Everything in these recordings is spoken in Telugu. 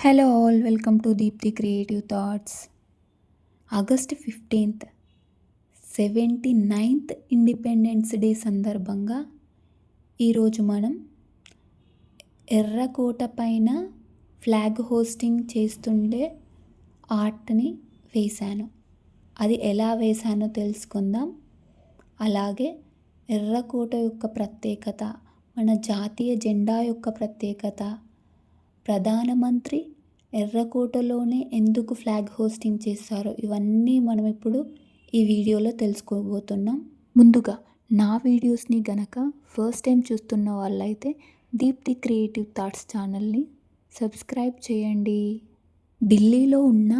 Hello all welcome to Deepti creative thoughts August fifteenth seventy ninth independence day సందర్భంగా ఈరోజు మనం ఎర్రకోట పైన ఫ్లాగ్ హోస్టింగ్ చేస్తుండే ఆర్ట్ని వేశాను. అది ఎలా వేశానో తెలుసుకుందాం. అలాగే ఎర్రకోట యొక్క ప్రత్యేకత మన జాతీయ జెండా యొక్క ప్రత్యేకత ప్రధానమంత్రి ఎర్రకోటలోనే ఎందుకు ఫ్లాగ్ హోస్టింగ్ చేస్తారో ఇవన్నీ మనం ఇప్పుడు ఈ వీడియోలో తెలుసుకోబోతున్నాం. ముందుగా నా వీడియోస్ని గనక ఫస్ట్ టైం చూస్తున్న వాళ్ళైతే దీప్తి క్రియేటివ్ థాట్స్ ఛానల్ని సబ్స్క్రైబ్ చేయండి. ఢిల్లీలో ఉన్న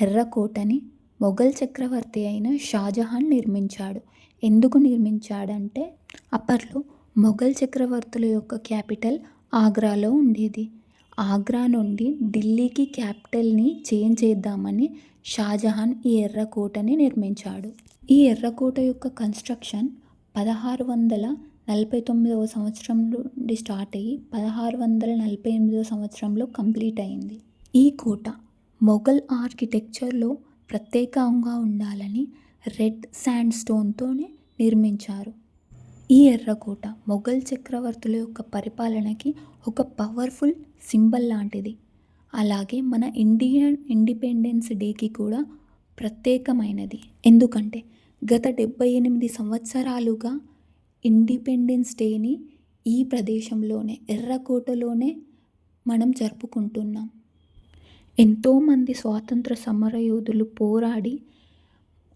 ఎర్రకోటని మొఘల్ చక్రవర్తి అయిన షాజహాన్ నిర్మించాడు. ఎందుకు నిర్మించాడంటే అప్పట్లో మొఘల్ చక్రవర్తుల యొక్క క్యాపిటల్ ఆగ్రాలో ఉండేది. ఆగ్రా నుండి ఢిల్లీకి క్యాపిటల్ని చేంజ్ చేద్దామని షాజహాన్ ఈ ఎర్రకోటని నిర్మించాడు. ఈ ఎర్రకోట యొక్క కన్స్ట్రక్షన్ పదహారు వందల నలభై తొమ్మిదవ సంవత్సరం నుండి స్టార్ట్ అయ్యి పదహారు వందల నలభై ఎనిమిదవ సంవత్సరంలో కంప్లీట్ అయింది. ఈ కోట మొఘల్ ఆర్కిటెక్చర్లో ప్రత్యేకంగా ఉండాలని రెడ్ శాండ్ స్టోన్తోనే నిర్మించారు. ఈ ఎర్రకోట మొఘల్ చక్రవర్తుల యొక్క పరిపాలనకి ఒక పవర్ఫుల్ సింబల్ లాంటిది. అలాగే మన ఇండియన్ ఇండిపెండెన్స్ డేకి కూడా ప్రత్యేకమైనది. ఎందుకంటే గత డెబ్బై ఎనిమిది సంవత్సరాలుగా ఇండిపెండెన్స్ డేని ఈ ప్రదేశంలోనే ఎర్రకోటలోనే మనం జరుపుకుంటున్నాం. ఎంతోమంది స్వాతంత్ర సమరయోధులు పోరాడి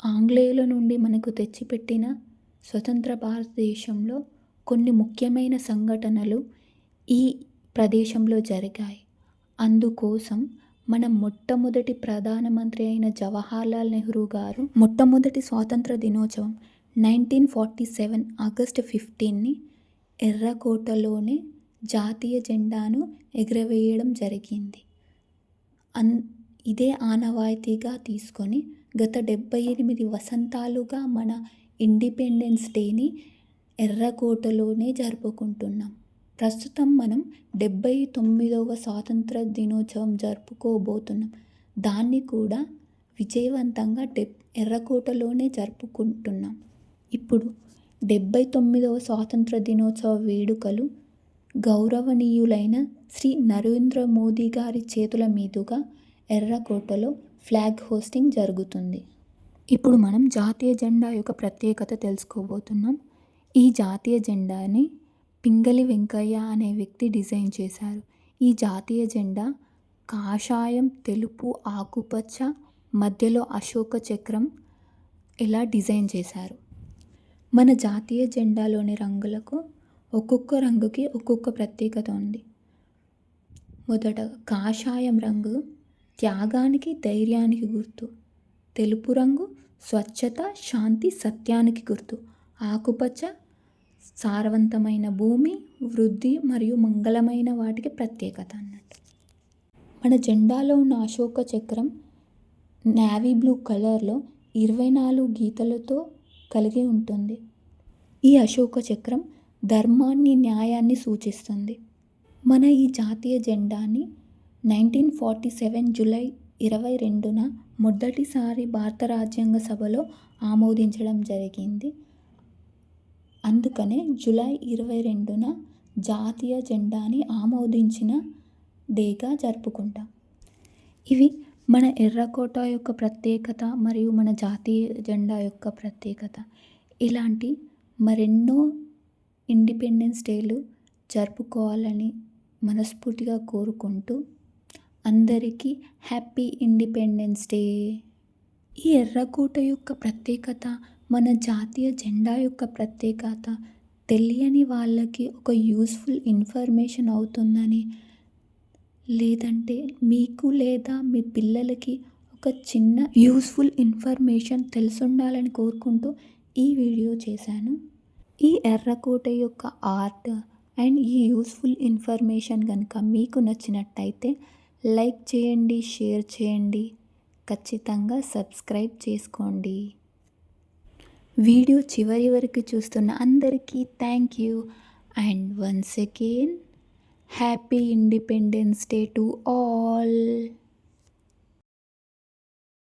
ఆంగ్లేయుల నుండి మనకు తెచ్చిపెట్టిన స్వతంత్ర భారతదేశంలో కొన్ని ముఖ్యమైన సంఘటనలు ఈ ప్రదేశంలో జరిగాయి. అందుకోసం మన మొట్టమొదటి ప్రధానమంత్రి అయిన జవహర్లాల్ నెహ్రూ గారు మొట్టమొదటి స్వాతంత్ర దినోత్సవం నైన్టీన్ ఫార్టీ సెవెన్ ఆగస్ట్ ఫిఫ్టీన్ని ఎర్రకోటలోనే జాతీయ జెండాను ఎగురవేయడం జరిగింది. అన్ ఇదే ఆనవాయితీగా తీసుకొని గత డెబ్బై ఎనిమిది వసంతాలుగా మన ఇండిపెండెన్స్ డేని ఎర్రకోటలోనే జరుపుకుంటున్నాం. ప్రస్తుతం మనం డెబ్బై తొమ్మిదవ స్వాతంత్ర దినోత్సవం జరుపుకోబోతున్నాం. దాన్ని కూడా విజయవంతంగా డెబ్ ఎర్రకోటలోనే జరుపుకుంటున్నాం. ఇప్పుడు డెబ్బై తొమ్మిదవ స్వాతంత్ర దినోత్సవ వేడుకలు గౌరవనీయులైన శ్రీ నరేంద్ర మోదీ గారి చేతుల మీదుగా ఎర్రకోటలో ఫ్లాగ్ హోస్టింగ్ జరుగుతుంది. ఇప్పుడు మనం జాతీయ జెండా యొక్క ప్రత్యేకత తెలుసుకోబోతున్నాం. ఈ జాతీయ జెండాని పింగళి వెంకయ్య అనే వ్యక్తి డిజైన్ చేశారు. ఈ జాతీయ జెండా కాషాయం తెలుపు ఆకుపచ్చ మధ్యలో అశోక చక్రం ఇలా డిజైన్ చేశారు. మన జాతీయ జెండాలోని రంగులకు ఒక్కొక్క రంగుకి ఒక్కొక్క ప్రత్యేకత ఉంది. మొదట కాషాయం రంగు త్యాగానికి ధైర్యానికి గుర్తు. తెలుపు రంగు స్వచ్ఛత శాంతి సత్యానికి గుర్తు. ఆకుపచ్చ సారవంతమైన భూమి వృద్ధి మరియు మంగళమైన వాటికి ప్రత్యేకత అన్నట్టు. మన జెండాలో ఉన్న అశోక చక్రం నేవీ బ్లూ కలర్లో ఇరవై నాలుగు గీతలతో కలిగి ఉంటుంది. ఈ అశోక చక్రం ధర్మాన్ని న్యాయాన్ని సూచిస్తుంది. మన ఈ జాతీయ జెండాని నైన్టీన్ ఫార్టీ సెవెన్ జూలై ఇరవై రెండున మొదటిసారి భారత రాజ్యాంగ సభలో ఆమోదించడం జరిగింది. అందుకనే జూలై ఇరవై రెండున జాతీయ జెండాని ఆమోదించిన డేగా జరుపుకుంటాం. ఇవి మన ఎర్రకోట యొక్క ప్రత్యేకత మరియు మన జాతీయ జెండా యొక్క ప్రత్యేకత. ఇలాంటి మరెన్నో ఇండిపెండెన్స్ డేలు జరుపుకోవాలని మనస్ఫూర్తిగా కోరుకుంటూ అందరికీ హ్యాపీ ఇండిపెండెన్స్ డే. ఈ ఎర్రకోట యొక్క ప్రత్యేకత మన జాతీయ జెండా యొక్క ప్రత్యేకత తెలియని వాళ్ళకి ఒక యూస్ఫుల్ ఇన్ఫర్మేషన్ అవుతుందని. లేదంటే మీకు లేదా మీ పిల్లలకి ఒక చిన్న యూస్ఫుల్ ఇన్ఫర్మేషన్ తెలుసుండాలని కోరుకుంటూ ఈ వీడియో చేశాను. ఈ ఎర్రకోట యొక్క ఆర్ట్ అండ్ ఈ యూస్ఫుల్ ఇన్ఫర్మేషన్ కనుక మీకు నచ్చినట్టయితే లైక్ చేయండి షేర్ చేయండి. ఖచ్చితంగా సబ్స్క్రైబ్ చేసుకోండి. వీడియో చివరి వరకు చూస్తున్న అందరికీ thank you. And once again happy independence day to all.